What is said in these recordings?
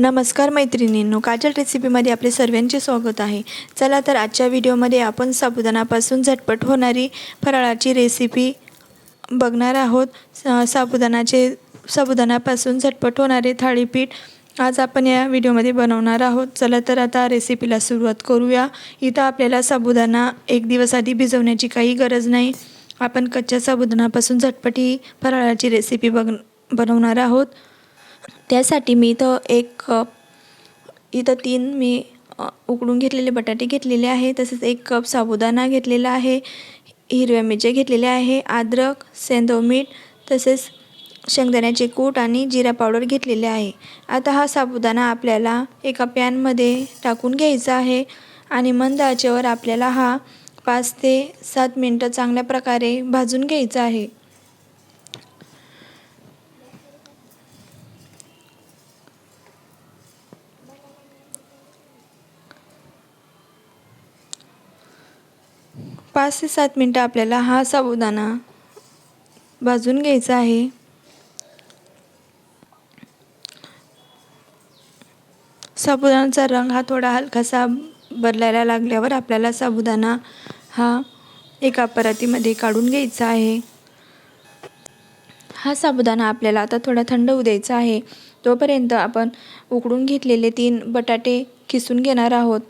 नमस्कार मैत्रिणींनो काजल रेसिपीमध्ये आपले सर्वांचे स्वागत आहे. चला तर आजच्या व्हिडिओमध्ये आपण साबुदाणापासून झटपट होणारी फराळाची रेसिपी बघणार आहोत. साबुदाणाचे साबुदाणापासून झटपट होणारे थाळीपीठ आज आपण या व्हिडिओमध्ये बनवणार आहोत. चला तर आता रेसिपीला सुरुवात करूया. इथं आपल्याला साबुदाणा एक दिवस आधी भिजवण्याची काही गरज नाही. आपण कच्च्या साबुदाणापासून झटपट ही फराळाची रेसिपी बघ बनवणार आहोत. त्यासाठी मी इथं एक कप इथं तीन मी उकडून घेतलेले बटाटे घेतलेले आहे. तसेच एक कप साबुदाणा घेतलेला आहे. हिरव्या मिरच्या घेतलेल्या आहे. अद्रक सेंधव मीठ तसेच शेंगदाण्याचे कूट आणि जिरा पावडर घेतलेले आहे. आता हा साबुदाणा आपल्याला एका पॅनमध्ये टाकून घ्यायचा आहे आणि मंद आचेवर आपल्याला हा पाच ते सात मिनटं चांगल्या प्रकारे भाजून घ्यायचा आहे. पाच ते सात मिनटं आपल्याला हा साबुदाणा भाजून घ्यायचा आहे. साबुदाणाचा रंग हा थोडा हलकासा बदलायला लागल्यावर आपल्याला साबुदाणा हा एका परातीमध्ये काढून घ्यायचा आहे. हा साबुदाणा आपल्याला आता थोडा थंड होऊ द्यायचा आहे. तोपर्यंत आपण उकडून घेतलेले तीन बटाटे किसून घेणार आहोत.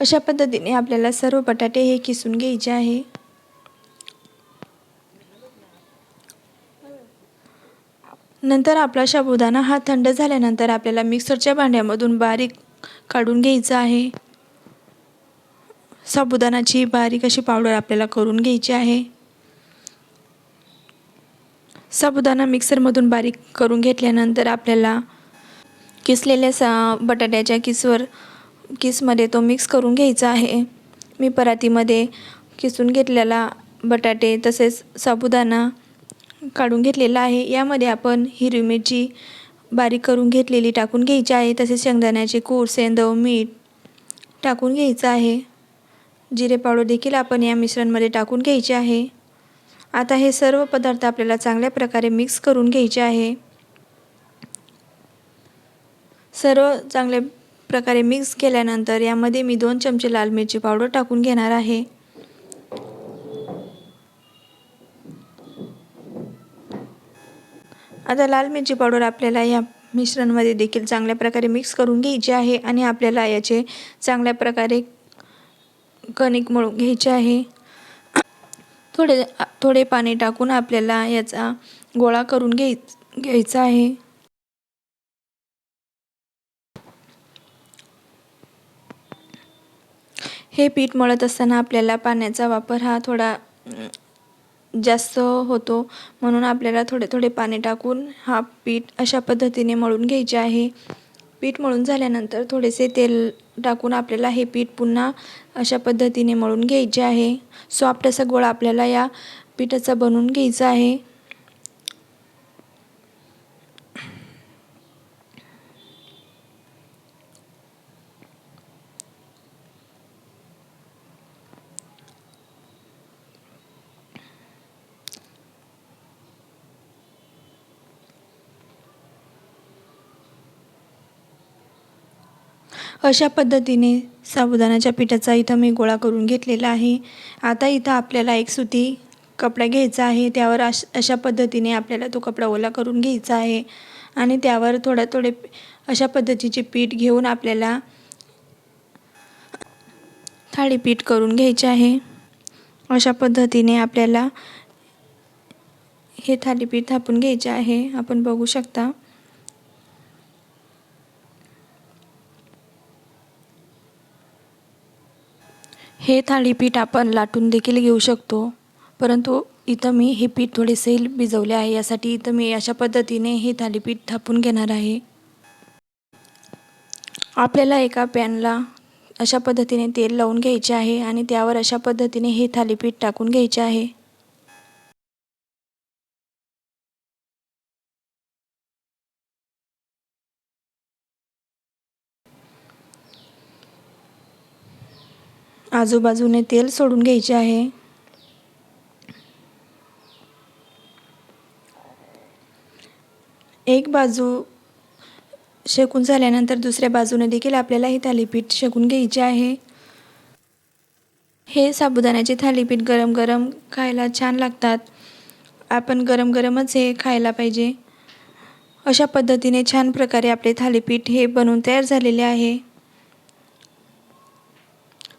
अशा पद्धतीने आपल्याला सर्व बटाटे हे किसून घ्यायचे आहे. नंतर आपला साबुदाणा हा थंड झाल्यानंतर आपल्याला मिक्सरच्या भांड्यामधून बारीक काढून घ्यायचं आहे. साबुदाणाची बारीक अशी पावडर आपल्याला करून घ्यायची आहे. साबुदाणा मिक्सरमधून बारीक करून घेतल्यानंतर आपल्याला किसलेल्या सा बटाट्याच्या किसवर किसमध्ये तो मिक्स करून घ्यायचा आहे. मी परातीमध्ये किसून घेतलेला बटाटे तसेच साबुदाणा काढून घेतलेला आहे. यामध्ये आपण हिरवी मिरची बारीक करून घेतलेली टाकून घ्यायची आहे. तसेच शेंगदाण्याचे कूट सेंदव मीठ टाकून घ्यायचं आहे. जिरे पावडर देखील आपण या मिश्रणमध्ये टाकून घ्यायचे आहे. आता हे सर्व पदार्थ आपल्याला चांगल्या प्रकारे मिक्स करून घ्यायचे आहे. सर्व चांगल्या प्रकारे मिक्स केल्यानंतर यामध्ये मी दोन चमचे लाल मिरची पावडर टाकून घेणार आहे. आता लाल मिरची पावडर आपल्याला या मिश्रणमध्ये देखील चांगल्या प्रकारे मिक्स करून घ्यायची आहे आणि आपल्याला याचे चांगल्या प्रकारे कणिक मळून घ्यायचे आहे. थोडे थोडे पाणी टाकून आपल्याला याचा गोळा करून घ्याय घ्यायचा आहे. हे पीठ मळत असताना आपल्याला पाण्याचा वापर हा थोडा जास्त होतो. म्हणून आपल्याला थोडे थोडे पाणी टाकून हा पीठ अशा पद्धतीने मळून घ्यायचे आहे. पीठ मळून झाल्यानंतर थोडेसे तेल टाकून आपल्याला हे पीठ पुन्हा अशा पद्धतीने मळून घ्यायचे आहे. सॉफ्ट असा गोळा आपल्याला या पिठाचा बनवून घ्यायचा आहे. अशा पद्धतीने साबुदाण्याच्या पिठाचा इथं मी गोळा करून घेतलेला आहे. आता इथं आपल्याला एक सुती कपडा घ्यायचा आहे. त्यावर अश अशा पद्धतीने आपल्याला तो कपडा ओला करून घ्यायचा आहे. आणि त्यावर थोडा थोडे अशा पद्धतीचे पीठ घेऊन आपल्याला थाळीपीठ करून घ्यायचे आहे. अशा पद्धतीने आपल्याला हे थालीपीठ थापून घ्यायचे आहे. आपण बघू शकता. हे थालीपीठ आपण लाटून देखील घेऊ शकतो. परंतु इथं मी हे पीठ थोडे सैल भिजवले आहे. यासाठी इथं मी अशा पद्धतीने हे थालीपीठ थापून घेणार आहे. आपल्याला एका पॅनला अशा पद्धतीने तेल लावून घ्यायचे आहे आणि त्यावर अशा पद्धतीने हे थालीपीठ टाकून घ्यायचे आहे. आजूबाजूने तेल सोडून घ्यायचे आहे. एक बाजू शेकून झाल्यानंतर दुसऱ्या बाजूने देखील आपल्याला हे थालीपीठ शेकून घ्यायचे आहे. हे साबुदाण्याचे थालीपीठ गरम गरम खायला छान लागतात. आपण गरम गरमच हे खायला पाहिजे. अशा पद्धतीने छान प्रकारे आपले थालीपीठ हे बनवून तयार झालेले आहे.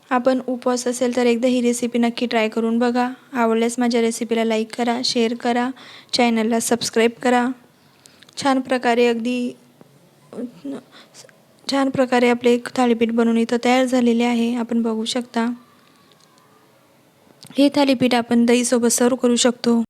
आपण उपवास असेल तर एकदा ही रेसिपी नक्की ट्राय करून बघा. आवडल्यास माझ्या रेसिपीला लाईक करा शेअर करा चॅनलला सबस्क्राईब करा. छान प्रकारे अगदी छान प्रकारे आपले एक थालीपीठ बनवून इथं तयार झालेले आहे. आपण बघू शकता. हे थालीपीठ आपण दहीसोबत सर्व करू शकतो.